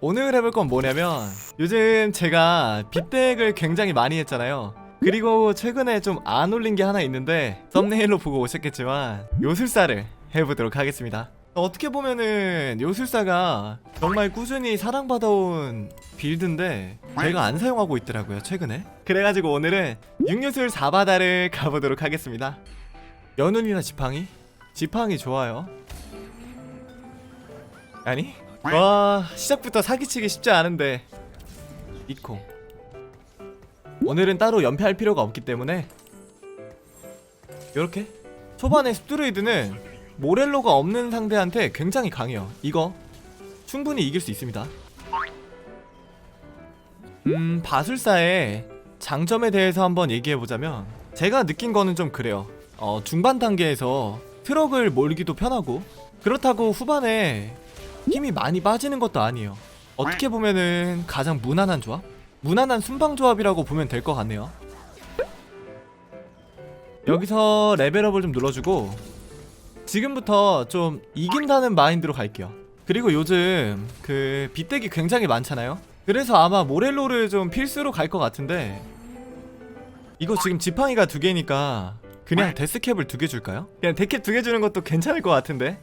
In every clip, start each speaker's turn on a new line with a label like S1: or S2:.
S1: 오늘 해볼 건 뭐냐면 요즘 제가 빗덱을 굉장히 많이 했잖아요. 그리고 최근에 좀 안 올린 게 하나 있는데 썸네일로 보고 오셨겠지만 요술사를 해보도록 하겠습니다. 어떻게 보면은 요술사가 정말 꾸준히 사랑받아온 빌드인데 제가 안 사용하고 있더라고요 최근에. 그래가지고 오늘은 육요술 4바다를 가보도록 하겠습니다. 연운이나 지팡이? 지팡이 좋아요. 아니? 와 시작부터 사기치기 쉽지 않은데. 이코. 오늘은 따로 연패할 필요가 없기 때문에. 요렇게? 초반에 숲드루이드는 모렐로가 없는 상대한테 굉장히 강해요. 이거 충분히 이길 수 있습니다. 음 바술사의 장점에 대해서 한번 얘기해보자면 제가 느낀 거는 좀 그래요. 어 중반 단계에서 트럭을 몰기도 편하고 그렇다고 후반에 힘이 많이 빠지는 것도 아니에요. 어떻게 보면은 가장 무난한 조합? 무난한 순방 조합이라고 보면 될 것 같네요. 여기서 레벨업을 좀 눌러주고 지금부터 좀 이긴다는 마인드로 갈게요. 그리고 요즘 그 빗대기 굉장히 많잖아요. 그래서 아마 모렐로를 좀 필수로 갈 것 같은데 이거 지금 지팡이가 두 개니까 그냥 데스캡을 두 개 줄까요? 그냥 데캡 두 개 주는 것도 괜찮을 것 같은데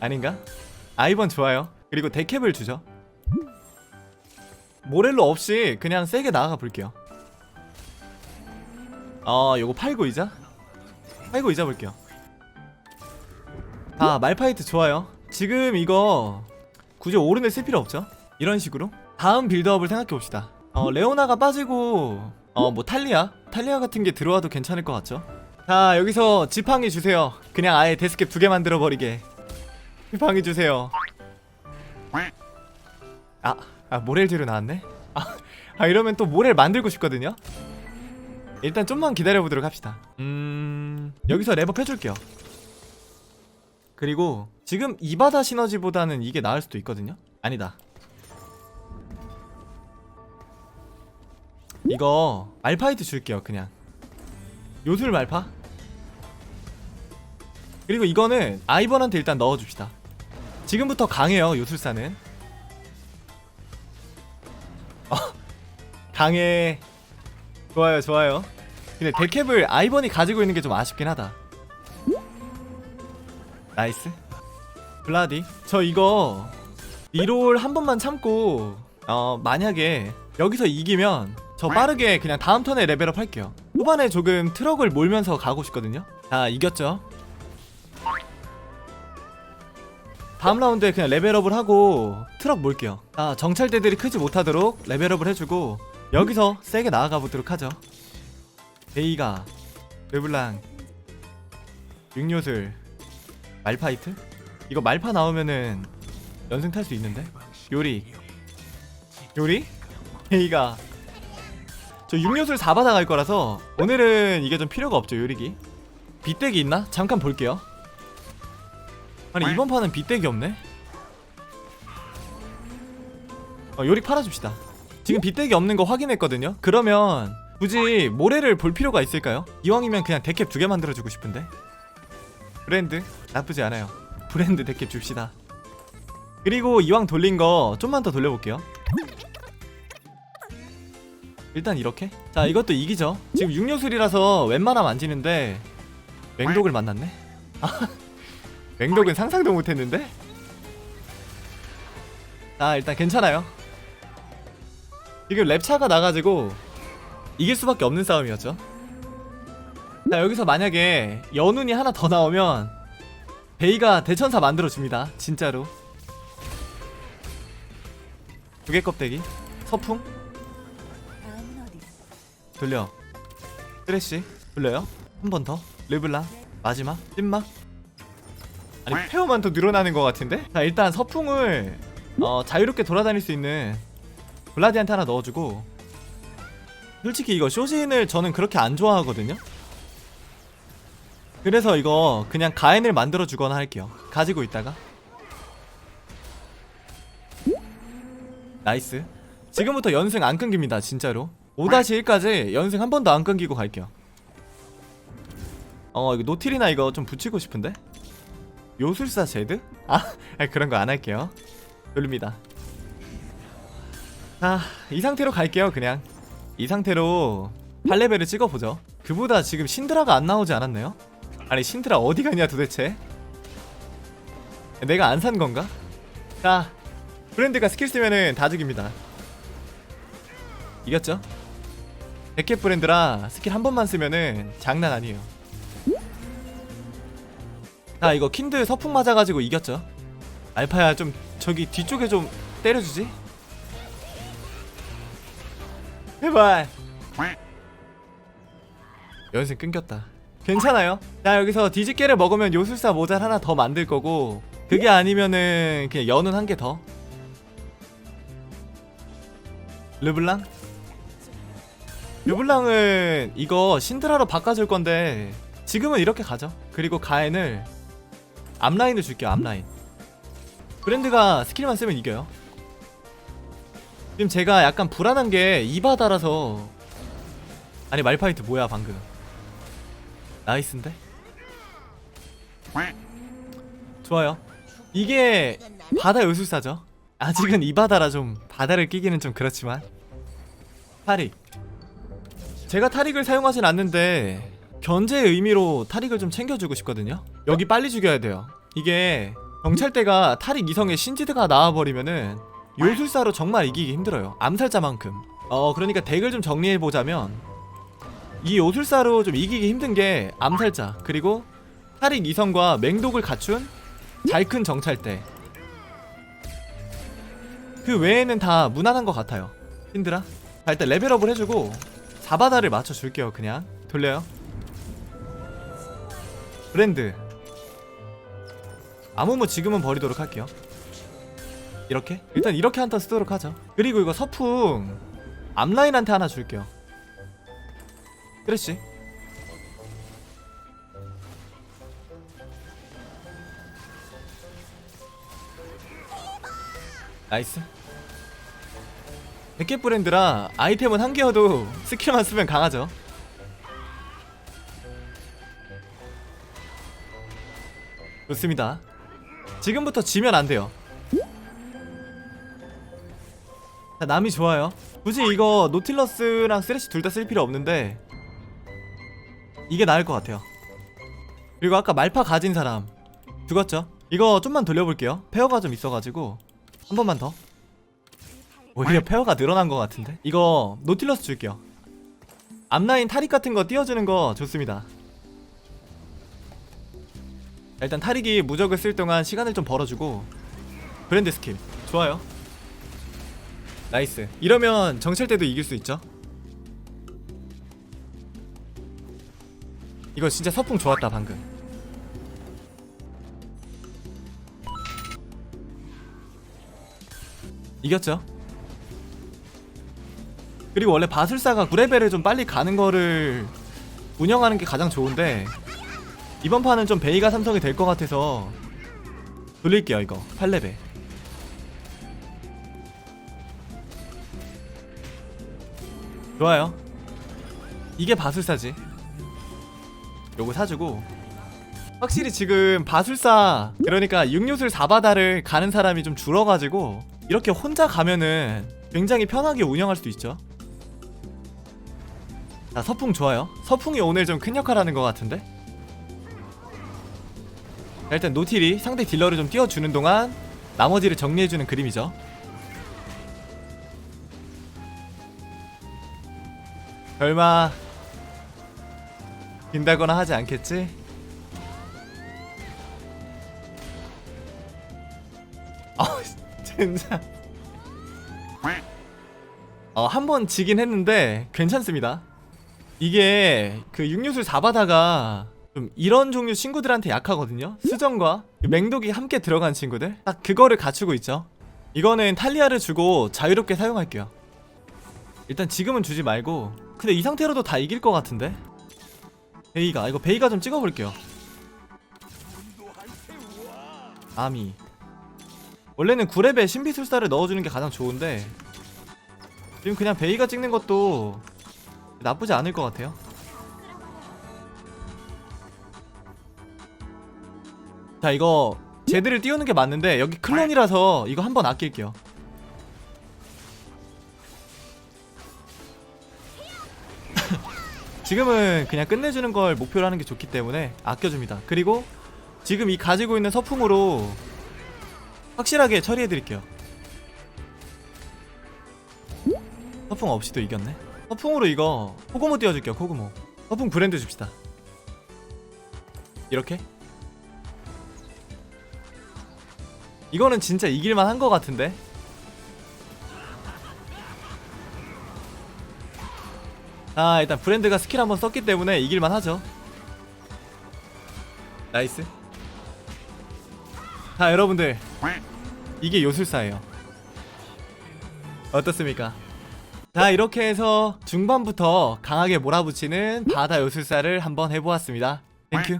S1: 아닌가? 아이번 좋아요. 그리고 데캡을 주죠. 모렐로 없이 그냥 세게 나가 볼게요. 어, 요거 팔고 이자? 팔고 이자 볼게요. 아, 말파이트 좋아요. 지금 이거 굳이 오른을 쓸 필요 없죠? 이런 식으로. 다음 빌드업을 생각해 봅시다. 어, 레오나가 빠지고 어, 뭐 탈리아? 탈리아 같은 게 들어와도 괜찮을 것 같죠? 자, 여기서 지팡이 주세요. 그냥 아예 데스캡 두 개 만들어 버리게. 지팡이 주세요. 아, 아 모렐 뒤로 나왔네. 아, 아 이러면 또 모렐 만들고 싶거든요. 일단 좀만 기다려 보도록 합시다. 음, 여기서 레버 펴줄게요. 그리고 지금 이바다 시너지보다는 이게 나을 수도 있거든요. 아니다. 이거 말파이트 줄게요, 그냥. 요술 말파. 그리고 이거는 아이번한테 일단 넣어줍시다. 지금부터 강해요 요술사는. 어, 강해. 좋아요 좋아요. 근데 데캡을 아이번이 가지고 있는 게 좀 아쉽긴 하다. 나이스. 블라디 저 이거 리롤 한 번만 참고 어 만약에 여기서 이기면 저 빠르게 그냥 다음 턴에 레벨업 할게요. 후반에 조금 트럭을 몰면서 가고 싶거든요. 자 이겼죠 다음 라운드에 그냥 레벨업을 하고 트럭 몰게요. 아 정찰대들이 크지 못하도록 레벨업을 해주고 여기서 세게 나아가 보도록 하죠. 베이가 르블랑 육요술 말파이트? 이거 말파 나오면은 연승 탈 수 있는데? 요리. 요리? 베이가 저 육요술 4바다 갈 거라서 오늘은 이게 좀 필요가 없죠 요리기. 빗대기 있나? 잠깐 볼게요 아니 이번 판은 빗대기 없네? 어, 요리 팔아줍시다. 지금 빗대기 없는 거 확인했거든요? 그러면 굳이 모래를 볼 필요가 있을까요? 이왕이면 그냥 데캡 두 개 만들어주고 싶은데. 브랜드? 나쁘지 않아요. 브랜드 데캡 줍시다. 그리고 이왕 돌린 거 좀만 더 돌려볼게요. 일단 이렇게? 자 이것도 이기죠? 지금 육요술이라서 웬만하면 안 지는데 맹독을 만났네? 아 맹독은 상상도 못했는데? 아 일단 괜찮아요. 지금 랩차가 나가지고 이길 수밖에 없는 싸움이었죠. 자 여기서 만약에 연운이 하나 더 나오면 베이가 대천사 만들어줍니다. 진짜로. 두 개 껍데기. 서풍. 돌려. 쓰레쉬. 돌려요. 한 번 더. 르블랑 마지막. 찐막 아니 페어만 더 늘어나는 것 같은데? 자 일단 서풍을 어, 자유롭게 돌아다닐 수 있는 블라디한테 하나 넣어주고 솔직히 이거 쇼진을 저는 그렇게 안 좋아하거든요? 그래서 이거 그냥 가엔을 만들어주거나 할게요 가지고 있다가 나이스 지금부터 연승 안 끊깁니다 진짜로 5-1까지 연승 한 번도 안 끊기고 갈게요 어 이거 노틸이나 이거 좀 붙이고 싶은데? 요술사 제드? 아 아니, 그런 거 안 할게요 돌립니다 자, 이 상태로 갈게요, 그냥. 이 상태로 8레벨을 찍어보죠. 그보다 지금 신드라가 안 나오지 않았나요? 아니, 신드라 어디 가냐 도대체? 내가 안 산 건가? 자, 브랜드가 스킬 쓰면은 다 죽입니다. 이겼죠? 백캡 브랜드라 스킬 한 번만 쓰면은 장난 아니에요. 자, 이거 킨드 서풍 맞아가지고 이겼죠? 알파야, 좀 저기 뒤쪽에 좀 때려주지? 제발 연습 끊겼다 괜찮아요 자 여기서 뒤집개를 먹으면 요술사 모자 하나 더 만들 거고 그게 아니면은 그냥 연운 한개더 르블랑? 르블랑은 이거 신드라로 바꿔줄 건데 지금은 이렇게 가죠 그리고 가엔을 앞라인을 줄게요 앞라인. 브랜드가 스킬만 쓰면 이겨요. 지금 제가 약간 불안한 게 이바다라서. 아니 말파이트 뭐야 방금. 나이스인데? 좋아요. 이게 바다 요술사죠. 아직은 이 바다라 좀 바다를 끼기는 좀 그렇지만. 타릭. 제가 타릭을 사용하진 않는데 견제의 의미로 타릭을 좀 챙겨주고 싶거든요 여기 빨리 죽여야 돼요. 이게 경찰대가 타릭 이성의 신지드가 나와버리면은 요술사로 정말 이기기 힘들어요. 암살자만큼. 어 그러니까 덱을 좀 정리해보자면 이 요술사로 좀 이기기 힘든 게 암살자 그리고 타릭 이성과 맹독을 갖춘 잘 큰 정찰대. 그 외에는 다 무난한 것 같아요. 힘들아? 자 일단 레벨업을 해주고 4바다를 맞춰줄게요 그냥. 돌려요. 브랜드 아무무 지금은 버리도록 할게요. 이렇게? 일단 이렇게 한턴 쓰도록 하죠. 그리고 이거 서풍 앞라인한테 하나 줄게요. 그렇지 나이스. 100개 브랜드라 아이템은 한 개여도 스킬만 쓰면 강하죠. 좋습니다 지금부터 지면 안 돼요 자, 남이 좋아요. 굳이 이거 노틸러스랑 쓰레쉬 둘 다 쓸 필요 없는데 이게 나을 것 같아요. 그리고 아까 말파 가진 사람 죽었죠? 이거 좀만 돌려볼게요. 페어가 좀 있어가지고 한 번만 더. 오히려 페어가 늘어난 것 같은데? 이거 노틸러스 줄게요. 앞라인 타릭 같은 거 띄워주는 거 좋습니다. 자, 일단 타릭이 무적을 쓸 동안 시간을 좀 벌어주고 브랜드 스킬. 좋아요. 나이스. 이러면 정찰 때도 이길 수 있죠? 이거 진짜 서풍 좋았다 방금. 이겼죠? 그리고 원래 바술사가 9레벨을 좀 빨리 가는 거를 운영하는 게 가장 좋은데 이번 판은 좀 베이가 삼성이 될 것 같아서 돌릴게요 이거. 8레벨 좋아요. 이게 바술사지. 요거 사주고. 확실히 지금 바술사 그러니까 육요술 4바다를 가는 사람이 좀 줄어가지고 이렇게 혼자 가면은 굉장히 편하게 운영할 수도 있죠. 자 서풍 좋아요. 서풍이 오늘 좀 큰 역할 하는 것 같은데 자, 일단 노틸이 상대 딜러를 좀 띄워주는 동안 나머지를 정리해주는 그림이죠. 설마 빈다거나 하지 않겠지? 아 진짜. 어 한 번 지긴 했는데 괜찮습니다. 이게 그 육류술 4바다가 좀 이런 종류 친구들한테 약하거든요. 수정과 맹독이 함께 들어간 친구들. 딱 그거를 갖추고 있죠. 이거는 탈리아를 주고 자유롭게 사용할게요. 일단 지금은 주지 말고 근데 이 상태로도 다 이길 것 같은데? 베이가 이거 베이가 좀 찍어볼게요. 아미. 원래는 9렙에 신비술사를 넣어주는 게 가장 좋은데 지금 그냥 베이가 찍는 것도 나쁘지 않을 것 같아요 자 이거 제드를 띄우는 게 맞는데 여기 클론이라서 이거 한번 아낄게요. 지금은 그냥 끝내주는 걸 목표로 하는 게 좋기 때문에 아껴줍니다. 그리고 지금 이 가지고 있는 서풍으로 확실하게 처리해드릴게요. 서풍 없이도 이겼네? 서풍으로 이거 코구모 띄워줄게요 코구모. 서풍 브랜드 줍시다. 이렇게? 이거는 진짜 이길만 한 것 같은데? 아 일단 브랜드가 스킬 한번 썼기 때문에 이길만 하죠. 나이스. 자 여러분들. 이게 요술사예요. 어떻습니까? 자 이렇게 해서 중반부터 강하게 몰아붙이는 바다 요술사를 한번 해보았습니다. 땡큐